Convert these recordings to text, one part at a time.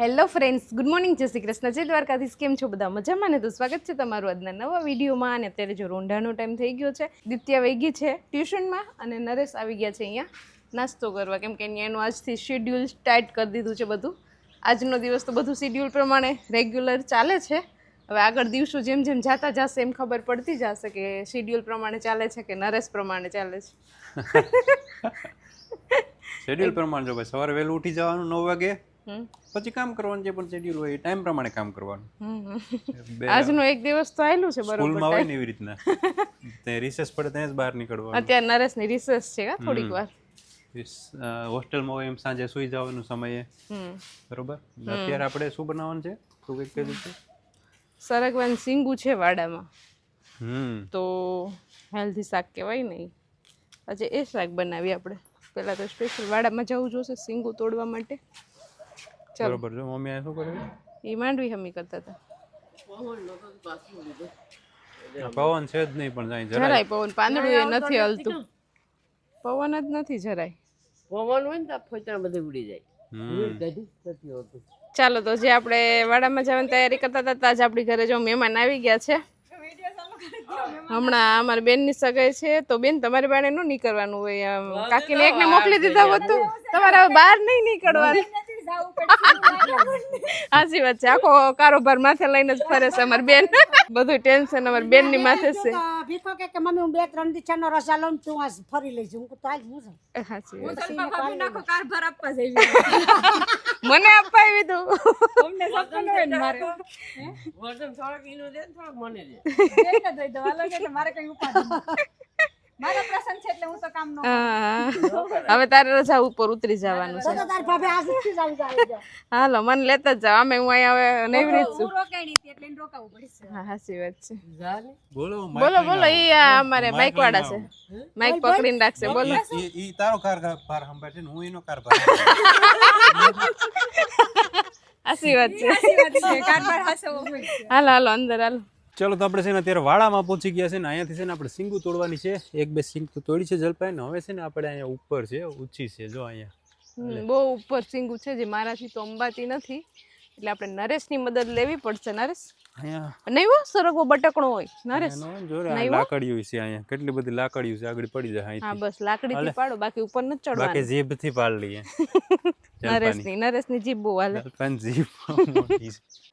Hello friends good morning જય શ્રી કૃષ્ણ. જય દ્વારકાધીશ. કેમ છો બધા? મજામાં ને તો સ્વાગત છે તમારું આજના નવા વિડીયોમાં. અને અત્યારે જો રોંઢાનો ટાઈમ થઈ ગયો છે, દિત્યા વહી છે ટ્યુશનમાં અને નરેશ આવી ગયા છે અહીંયા નાસ્તો કરવા. કેમ કે અહીંયા એનું આજથી શેડ્યુલ સ્ટાર્ટ કરી દીધું છે બધું. આજનો દિવસ તો બધું શેડ્યુલ પ્રમાણે રેગ્યુલર ચાલે છે. હવે આગળ દિવસો જેમ જેમ જાતા જશે એમ ખબર પડતી જશે કે શેડ્યુલ પ્રમાણે ચાલે છે કે નરેશ પ્રમાણે ચાલે છે. શેડ્યુલ પ્રમાણે જો ભાઈ સવારે વહેલું ઉઠી જવાનું નવ વાગે પછી કામ કરવાનું જે પણ શેડ્યુલ હોય એ ટાઈમ પ્રમાણે કામ કરવાનું. આજનો એક દિવસ તો આવેલું છે બરોબર સ્કૂલમાં હોય ને એવી રીતના. તે રિસેસ પડે ત્યાં જ બહાર નીકળવાનું. અત્યારે નરેશની રિસેસ છે હા થોડીક વાર. હોસ્ટેલમાં હોય એમ સાંજે સુઈ જવાનું સમયે. બરોબર? અત્યારે આપણે શું બનાવવાનું છે? તું કંઈક કહી દીધું સરગવાન સિંગુ છે વાડામાં. હમ. તો હેલ્ધી શાક કહેવાય નહીં આજે એ શાક બનાવી આપણે. પહેલાં તો સ્પેશિયલ વાડામાં જવું જોશે સિંગુ તોડવા માટે. બરોબર. જો મમ્મી આ શું કરે એ માંડવી હમી કરતા હતા. પવન છે જ નહીં પણ જાય જરાય. પવન. પાંદડું એ નથી હલતું. પવન જ નથી જરાય. પવન હોય ને તો ફોચરા બધે ઉડી જાય. ચાલો તો જે આપણે વાડામાં જવાની તૈયારી કરતા હતા તાજ આપણી ઘરે જો મહેમાન આવી ગયા છે. હમણાં અમારી બેનની સગાઈ છે તો બેન તમારી બાળે નું નીકળવાનું હોય. આમ કાકીને એકને મોકલી દીધા હોત તો તમારે બહાર નહીં નીકળવાનું. સાચી વાત છે. આખો કારોબાર માથે લઈને જ ફરે છે અમાર બેન. બધું ટેન્શન અમારી બેનની માથે છે. ભીખો કે કે મમ્મી હું બે ત્રણ દી છનો રસા લઉં ને તું આ ફરી લઈ જઉં. હું તો આજ હું જાઉં. સાચી વાત. પછી કારભાર આપવા જઈ મને આપવા આવી મારે. વજન થોડાક એનું દે ને મને દે. હા. હવે તારે રજા ઉપર ઉતરી જવાનું છે. તો તારી ભાભી આજથી જ આવી હાલો મને લેતા જ જાઓ. અમે હું અહીંયા હવે નવરી જ છું. હા સાચી વાત છે. બોલો બોલો બોલો ઈ આ અમારે બાઇક વાળા છે. માઇક પકડીને રાખશે બોલો ઈ ઈ તારો કાર ભાર સંભાળ છે ને હું એનો કાર ભાર સાચી વાત છે. હાલો હાલો અંદર હાલો. ચલો તો આપણે છે ને અત્યારે વાડામાં પહોંચી ગયા છે ને અહીંયાથી છે ને આપણે સિંગુ તોડવાની છે. એક બે સિંગ તો તોડી છે જલપાઈ ને હવે છે ને આપણે અહીંયા ઉપર છે ઊંચી છે જો અહીંયા. બહુ ઉપર સિંગુ છે જે મારાથી તો અંબાતી નથી. એટલે આપણે નરેશની મદદ લેવી પડશે નરેશ? નહીં હો સરગવો બટકણો હોય નરેશ? લાકડીઓ છે અહીંયા. કેટલી બધી લાકડીઓ છે આગળ પડી જાય હા બસ લાકડીથી પાડો બાકી ઉપર નથી ચડવાનું. બાકી જીભથી પાડ લઈએ. નરેશની નરેશની જીભ બહુ હાલે.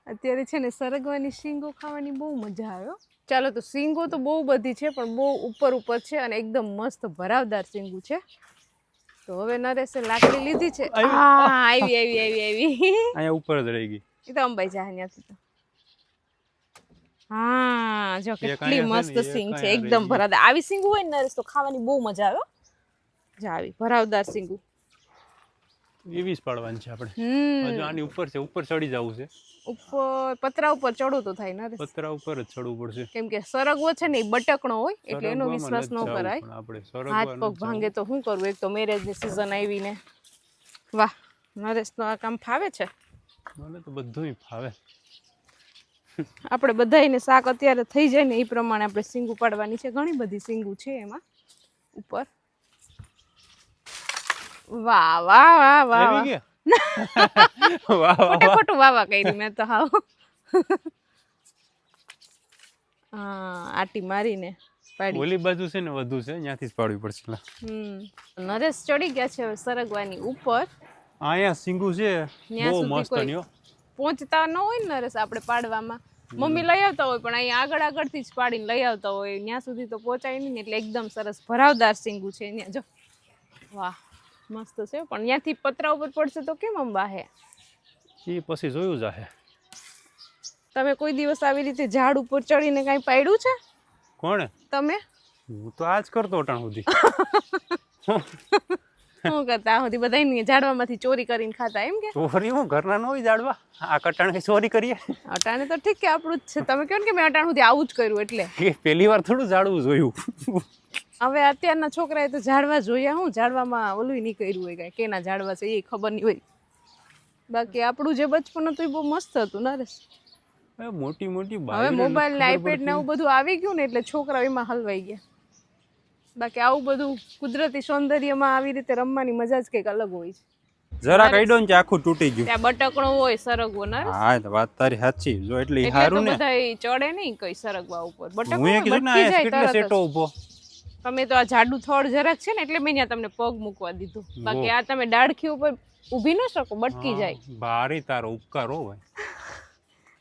અત્યારે છે ને સરગવાની શીંગો ખાવાની બહુ મજા આવ્યો ચાલો તો શીંગો તો બહુ બધી છે પણ બહુ ઉપર ઉપર છે અને એકદમ મસ્ત ભરાવદાર શીંગું છે તો હવે નરેશે લાકડી લીધી છે આવી આવી આવી આવી અહીંયા ઉપર જ રહી ગઈ એ તો અંબાઈ જાય અહીંયાથી તો હા જો કેટલી મસ્ત સિંગ છે એકદમ ભરાદાર ભરાવદાર આવી સિંગ હોય ને નરેશ તો ખાવાની બહુ મજા આવે હો. જો આવી ભરાવદાર સિંગું એવી જ પાડવાની છે આપણે. હજુ આની ઉપર છે ઉપર ચડી જવું છે. ઉપર પતરા ઉપર ચડવું તો થાય ને પતરા ઉપર જ ચડવું પડશે. કેમ કે સરગવો છે ને એ બટકણો હોય એટલે એનો વિશ્વાસ ન કરાય. આપણે સરગવો હાથ પગ ભાંગે તો શું કરવું એક તો મેરેજની સિઝન આવી ને વાહ નરેશનો આ કામ ફાવે છે? મને તો બધું ફાવે. આપણે બધાને શાક અત્યારે થઈ જાય ને એ પ્રમાણે આપણે સિંગ પાડવાની છે. ઘણી બધી સિંગું છે એમાં ઉપર. વાહ વાહ વાહ વાહ વાહ. વાહ ખોટે વાહ. વાહ કરી મેં તો હાવ. આટી મારીને પાડી. ઓલી બાજુ છે ને વધુ છે ત્યાંથી જ પાડવી પડશે હમ. નરેશ ચડી ગયા છે હવે સરગવાની ઉપર. અહીંયા સિંગુ છે બહુ મસ્ત ન્યો. પહોંચતા ન હોય ને નરેશ આપણે પાડવામાં. મમ્મી લઈ આવતા હોય પણ અહીંયા આગળ આગળથી જ પાડીને લઈ આવતા હોય. ત્યાં સુધી તો પહોંચાય નહીં એટલે એકદમ સરસ ભરાવદાર સિંગુ છે ત્યાં જો. વાહ. મસ્ત છે. પણ ત્યાંથી પતરા ઉપર પડશે તો કેમ અંબા હે એ પછી જોયું જાહે તમે કોઈ દિવસ આવી રીતે ઝાડ ઉપર ચડીને કાંઈ પાડ્યું છે? કોણે? તમે? હું તો આજ કરતો અટાણ સુધી. શું કરતા સુધી બધા ઝાડવામાંથી ચોરી કરીને ખાતા એમ કે? ચોરી હું ઘરના ન હોય ઝાડવા. આ કટાણ ચોરી કરીએ. અટાણે તો ઠીક કે આપણું જ છે. તમે કહો ને કે મેં અટાણ સુધી આવું જ કર્યું એટલે. એ પહેલી વાર થોડું ઝાડવું જોયું. હવે અત્યારના છોકરાએ તો ઝાડવા જોયા હું ઝાડવામાં ઓલું નહીં કર્યું હોય કાંઈ કેના ઝાડવા છે એ ખબર નહીં હોય. બાકી આપણું જે બચપન હતું એ બહુ મસ્ત હતું નરેશ. મોટી મોટી હવે મોબાઈલ ને આઈપેડ ને એવું બધું આવી ગયું ને એટલે છોકરાઓ એમાં હલવાઈ ગયા. બાકી આવું બધું કુદરતી સૌંદર્યમાં આવી રીતે રમવાની મજા જ કંઈક અલગ હોય છે. જરા કઈડો ને આખું તૂટી ગયું. ત્યાં બટકણો હોય સરગવો ના હા તો વાત તારી સાચી. જો એટલે હારું ને. બધા ચડે નહીં કઈ સરગવા ઉપર. બટકણો બટકી આ જાય તરત સેટો ઊભો તમે તો આ જાડું થોડ જરાક છે ને એટલે મેં ત્યાં તમને પગ મૂકવા દીધું. બાકી આ તમે ડાળખી ઉપર ઊભી ન શકો બટકી જાય. ભારે તારો ઉપકાર હોય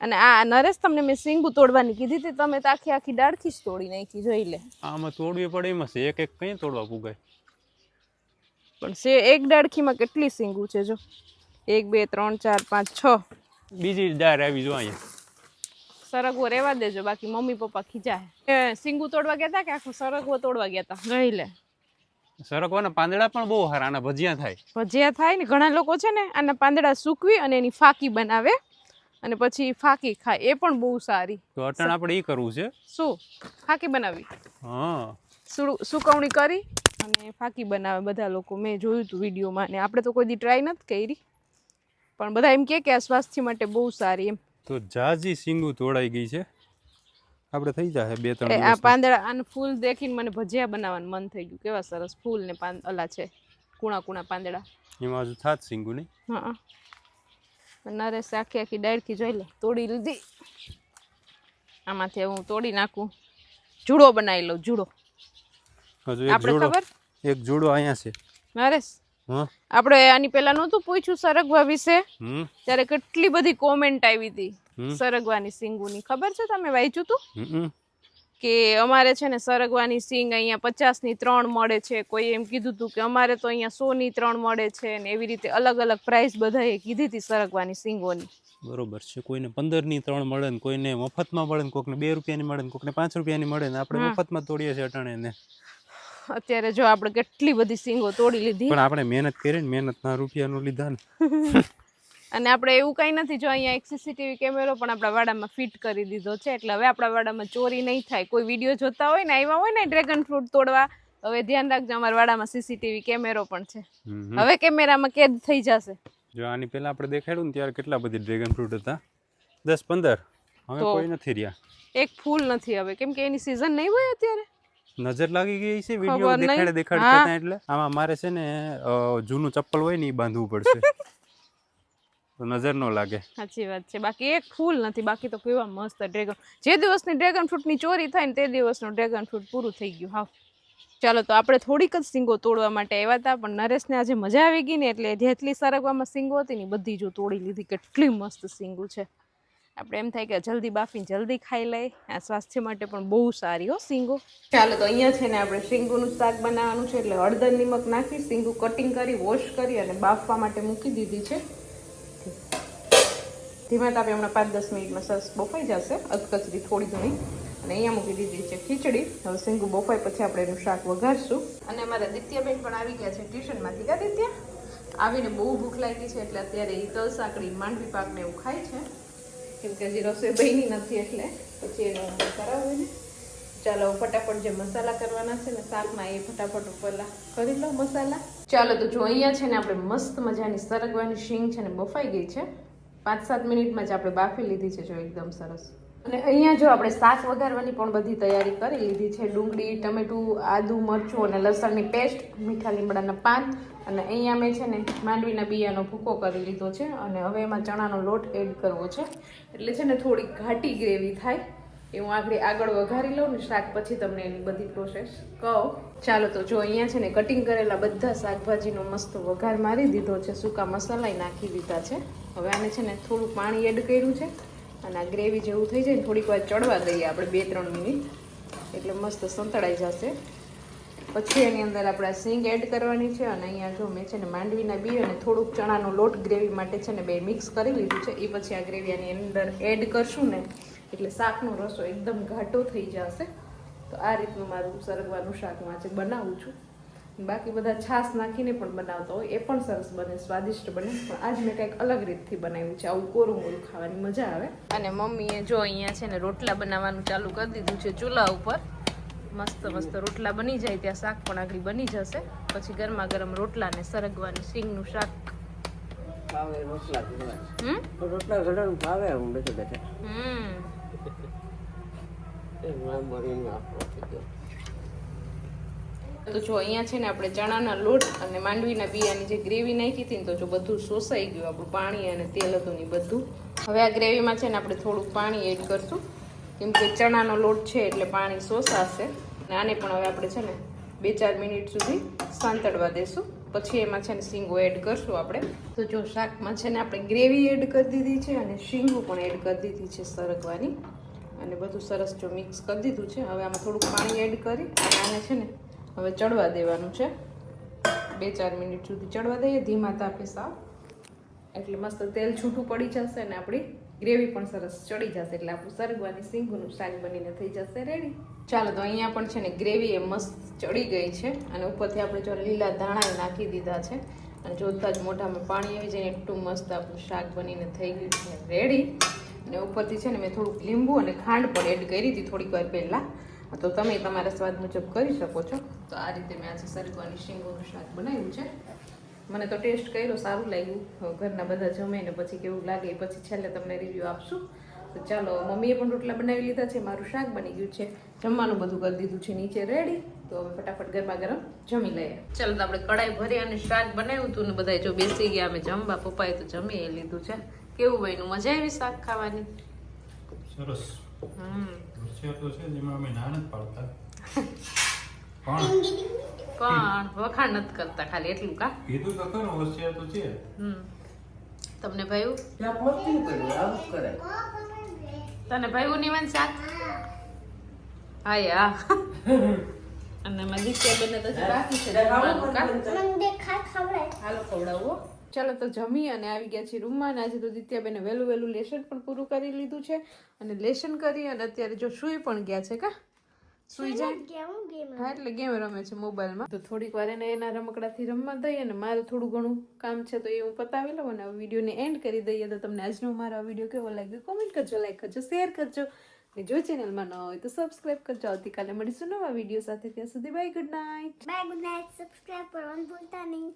અને આ નરેશ તમને મેં સિંગુ તોડવાની કીધી હતી તમે તો આખી આખી ડાળખી જ તોડી નાખી જોઈ લે. આમાં તોડવી પડે એમાં છે એક એક કઈ તોડવા પૂગાય પણ સે એક ડાળખીમાં કેટલી સિંગુ છે જો? એક બે ત્રણ ચાર પાંચ છ. બીજી ડાર આવી જો અહીંયા. સરગવો રહેવા દેજો બાકી મમ્મી પપ્પા ખીજાય. એ સિંગુ તોડવા ગયા હતા કે આખો સરગવો તોડવા ગયા હતા જોઈ લે. સરગવાના પાંદડા પણ બહુ સારા આના ભજીયા થાય. ભજીયા થાય ને ઘણા લોકો છે ને આના પાંદડા સૂકવી અને એની ફાકી બનાવે. અને પછી ફાકી ખાય એ પણ બહુ સારી. તો અટણ આપણે એ કરવું છે? શું? ફાકી બનાવી. હા. સુકવણી કરી અને ફાકી બનાવે બધા લોકો. મેં જોયું હતું વિડીયોમાં ને આપણે તો કોઈ દી ટ્રાય નથી કરી. પણ બધા એમ કે આ સ્વાસ્થ્ય માટે બહુ સારી એમ. તો જાજી સિંગુ તોડાઈ ગઈ છે. આપણે થઈ જાય બે ત્રણ આ પાંદડા આનું ફૂલ દેખીને મને ભજીયા બનાવવાનું મન થઈ ગયું. કેવા સરસ ફૂલ ને પાન અલા છે કુણા કુણા પાંદડા. એમાં હજુ થાત સિંગુ નહીં? હા નરેશ આખી આખી ડાળખી જોઈ લે તોડી લીધી. આમાંથી હું તોડી નાખું. જુડો બનાવી લઉં જુડો. હજુ એક જોડો એક જુડો અહીંયા છે. નરેશ આપણે આની પહેલા નહોતું પૂછ્યું સરગવા વિશે. ત્યારે કેટલી બધી કોમેન્ટ આવી હતી. સરગવાની સિંગુની. ખબર છે તમે વાંચ્યું હતું? કે અમારે છે ને સરગવાની સિંગ અહીંયા પચાસની ત્રણ મળે છે. કોઈ એમ કીધું હતું કે અમારે તો અહીંયા સોની ત્રણ મળે છે ને એવી રીતે અલગ અલગ પ્રાઇસ બધાએ કીધી હતી સરગવાની સિંગોની. બરોબર છે. કોઈને પંદરની ત્રણ મળે ને કોઈને મફતમાં મળે ને કોકને બે રૂપિયાની મળે ને કોકને પાંચ રૂપિયાની મળે ને આપણે મફતમાં તોડીએ છીએ અટાણે ને. અત્યારે જો આપણે કેટલી બધી સિંગો તોડી લીધી. પણ આપણે મહેનત કરી ને મહેનતના રૂપિયાનું લીધા ને. અને આપણે એવું કંઈ નથી જો અહીંયા એક સીસીટીવી કેમેરો પણ આપણા વાડામાં ફિટ કરી દીધો છે. એટલે હવે આપણા વાડામાં ચોરી નહીં થાય. કોઈ વીડિયો જોતા હોય ને આવ્યા હોય ને ડ્રેગન ફ્રૂટ તોડવા હવે ધ્યાન રાખજો અમારા વાડામાં સીસીટીવી કેમેરો પણ છે. હવે કેમેરામાં કેદ થઈ જશે. જો આની પહેલા આપણે દેખાડ્યું ને ત્યારે કેટલા બધી ડ્રેગન ફ્રૂટ હતા. દસ પંદર. હવે કોઈ નથી રહ્યા. એક ફૂલ નથી હવે. કેમ કે એની સિઝન નહીં હોય અત્યારે? નજર લાગી ગઈ છે વિડિયો. દેખાડે દેખાડે કરતા એટલે. આમાં મારે છે ને જૂનું ચપ્પલ હોય ને એ બાંધવું પડશે. તો નજર ન લાગે. સાચી વાત છે. બાકી એક ફૂલ નથી બાકી તો કેવા મસ્ત ડ્રેગન જે દિવસની ડ્રેગન ફ્રૂટની ચોરી થાય ને તે દિવસનું ડ્રેગન ફ્રૂટ પૂરું થઈ ગયું. હા ચાલો તો આપણે થોડીક જ સિંગો તોડવા માટે આવ્યા હતા પણ નરેશને આજે મજા આવી ગઈ ને એટલે જેટલી સરગવામાં સિંગો હતી ને બધી જો તોડી લીધી. કેટલી મસ્ત સિંગુ છે. આપણે એમ થાય કે જલ્દી બાફીને જલ્દી ખાઈ લઈ આ સ્વાસ્થ્ય માટે પણ બહુ સારી હો, સિંગો. ચાલો તો અહીંયા છે ને આપણે સિંગુનું શાક બનાવવાનું છે એટલે હળદર, નિમક નાખી, સિંગુ કટિંગ કરી વોશ કરી અને બાફવા માટે મૂકી દીધી છે. ધીમા તાપે હમણાં પાંચ દસ મિનિટમાં સરસ બફાઈ જશે. અધકચરી થોડી ઘણી. અને અહીંયા મૂકી દીધી છે ખીચડી. હવે સિંગુ બફાઈ પછી આપણે એનું શાક વઘારશું. અને અમારા દિત્યાબેન પણ આવી ગયા છે ટ્યુશનમાંથી. કા દિત્યા? આવીને બહુ ભૂખ લાગી છે એટલે અત્યારે એ તલ સાંકળી માંડવી પાક ને એવું ખાય છે. કેમ કે હજી રસોઈ નથી એટલે પછી એનો કરાવું ને ચાલો ફટાફટ જે મસાલા કરવાના છે ને, શાકમાં એ ફટાફટ ઉપરલા કરી લો મસાલા. ચાલો, તો જો અહીંયા છે ને આપણે મસ્ત મજાની સરગવાની શીંગ છે ને, બફાઈ ગઈ છે. પાંચ સાત મિનિટમાં જ આપણે બાફી લીધી છે, જો એકદમ સરસ. અને અહીંયા જો આપણે શાક વઘારવાની પણ બધી તૈયારી કરી લીધી છે. ડુંગળી, ટમેટું, આદુ, મરચું અને લસણની પેસ્ટ, મીઠા લીમડાના પાન અને અહીંયા મેં છે ને માંડવીના બિયાનો ભૂકો કરી લીધો છે અને હવે એમાં ચણાનો લોટ એડ કરવો છે. એટલે છે ને થોડી ઘાટી ગ્રેવી થાય એ હું આગળ આગળ વઘારી લઉં ને શાક પછી તમને એની બધી પ્રોસેસ કહું. ચાલો તો જો અહીંયા છે ને કટિંગ કરેલા બધા શાકભાજીનો મસ્ત વઘાર મારી દીધો છે. સૂકા મસાલાય નાખી દીધા છે. હવે આને છે ને થોડું પાણી એડ કર્યું છે અને આ ગ્રેવી જેવું થઈ જાય ને થોડીક વાર ચડવા દઈએ આપણે બે ત્રણ મિનિટ. એટલે મસ્ત સંતળાઈ જશે. પછી એની અંદર આપણે સિંગ એડ કરવાની છે અને અહીંયા જો મેં છે ને માંડવીના બી અને થોડુંક ચણાનો લોટ ગ્રેવી માટે છે ને બે મિક્સ કરી લીધું છે એ પછી આ ગ્રેવી આની અંદર એડ કરશું ને, એટલે શાકનો રસો એકદમ ઘાટો થઈ જશે. તો આ રીતનું મારું સરગવાનું શાક આજે બનાવું છું. બાકી બધા છાશ નાખીને પણ બનાવતા હોય, એ પણ સરસ બને, સ્વાદિષ્ટ બને. પણ આજ મેં કંઈક અલગ રીતથી બનાવ્યું છે, આવું કોરું કોરું ખાવાની મજા આવે. અને મમ્મીએ જો અહીંયા છે ને રોટલા બનાવવાનું ચાલુ કરી દીધું છે ચૂલા ઉપર. મસ્ત મસ્ત રોટલા બની જાય ત્યાં શાક પણ આગળ બની જશે. પછી ગરમા ગરમ રોટલા ને સરગવાની સિંગનું શાક. તો જો અહીંયા છે ને આપણે ચણાના લોટ અને માંડવીના બિયાની જે ગ્રેવી નાખી હતી ને તો જો બધું શોષાઈ ગયું આપણું પાણી અને તેલ હતું ને બધું. હવે આ ગ્રેવીમાં છે ને આપણે થોડુંક પાણી એડ કરશું. કેમ કે ચણાનો લોટ છે એટલે પાણી શોષાશે અને આને પણ હવે આપણે છે ને બે ચાર મિનિટ સુધી સાંતળવા દેશું. પછી એમાં છે ને શીંગો એડ કરશું આપણે. તો જો શાકમાં છે ને આપણે ગ્રેવી એડ કરી દીધી છે અને શીંગો પણ એડ કરી દીધી છે સરગવાની. અને બધું સરસ જો મિક્સ કરી દીધું છે. હવે આમાં થોડુંક પાણી એડ કરી અને આને છે ને હવે ચડવા દેવાનું છે. બે ચાર મિનિટ સુધી ચડવા દઈએ. ધીમા તાપે સાવ. એટલે મસ્ત તેલ છૂટું પડી જશે ને આપણી ગ્રેવી પણ સરસ ચડી જશે એટલે આપણું સરગવાની સિંગનું શાક બનીને થઈ જશે રેડી ચાલો તો અહીંયા પણ છે ને ગ્રેવી એ મસ્ત ચડી ગઈ છે અને ઉપરથી આપણે જો લીલા ધાણા નાખી દીધા છે અને જોતા જ મોઢામાં પાણી આવી જાય એટલું મસ્ત આપણું શાક બનીને થઈ ગયું છે રેડી અને ઉપરથી છે ને મેં થોડુંક લીંબુ અને ખાંડ પણ એડ કરી હતી થોડીક વાર પહેલાં. તો તમે તમારા સ્વાદ મુજબ કરી શકો છો. તો આ રીતે મેં આજે સરગવાની શીંગોનું શાક બનાવ્યું છે. મને તો ટેસ્ટ કર્યો સારું લાગ્યું. ઘરના બધા જમે ને પછી કેવું લાગે પછી છેલ્લે તમને રિવ્યૂ આપશું. તો ચાલો મમ્મીએ પણ રોટલા બનાવી લીધા છે મારું શાક બની ગયું છે. જમવાનું બધું કરી દીધું છે નીચે રેડી તો હવે ફટાફટ ગરમા ગરમ જમી લઈએ. ચાલો તો આપણે કડાઈ ભરી અને શાક બનાવ્યું હતું ને બધા જો બેસી ગયા અમે જમવા પપ્પાએ તો જમી લીધું છે. કેવું બન્યું? મજા આવી શાક ખાવાની? સરસ. હમ. તો છે જેમાં અમે ના નથી પાડતા. પણ પણ વખાણ નથી કરતા ખાલી એટલું કા? કીધું તો ખરું હોશિયાર તો છે. હમ. તમને ભાઈ ત્યાં મસ્તી કર્યું આવું કરે. કરાય તને ભાઈ નિવાન શાક હા યા. અને મજી કે બને તો બાકી છે. જમવાનું કા? હાલો ખવડાવો. ચાલો તો જમી અને આવી ગયા છીએ રૂમમાં અને આજે તો દિત્યાબેને વહેલું વહેલું લેશન પણ પૂરું કરી લીધું છે. અને લેશન કરી અને અત્યારે જો સુઈ પણ ગયા છે કા? સુઈ જાય? હા એટલે ગેમ રમે છે મોબાઈલમાં. તો થોડીક વાર એને એના રમકડાથી રમવા દઈએ અને મારું થોડું ઘણું કામ છે તો એ હું પતાવી લઉં અને વિડીયોને એન્ડ કરી દઈએ. તો તમને આજનો મારો વીડિયો કેવો લાગ્યો? કોમેન્ટ કરજો લાઈક કરજો શેર કરજો. અને જો ચેનલમાં ન હોય તો સબસ્ક્રાઈબ કરજો. આવતીકાલે મળીશું નવા વીડિયો સાથે. ત્યાં સુધી bye good night bye good night subscribe કરવાનું ભૂલતા નહીં.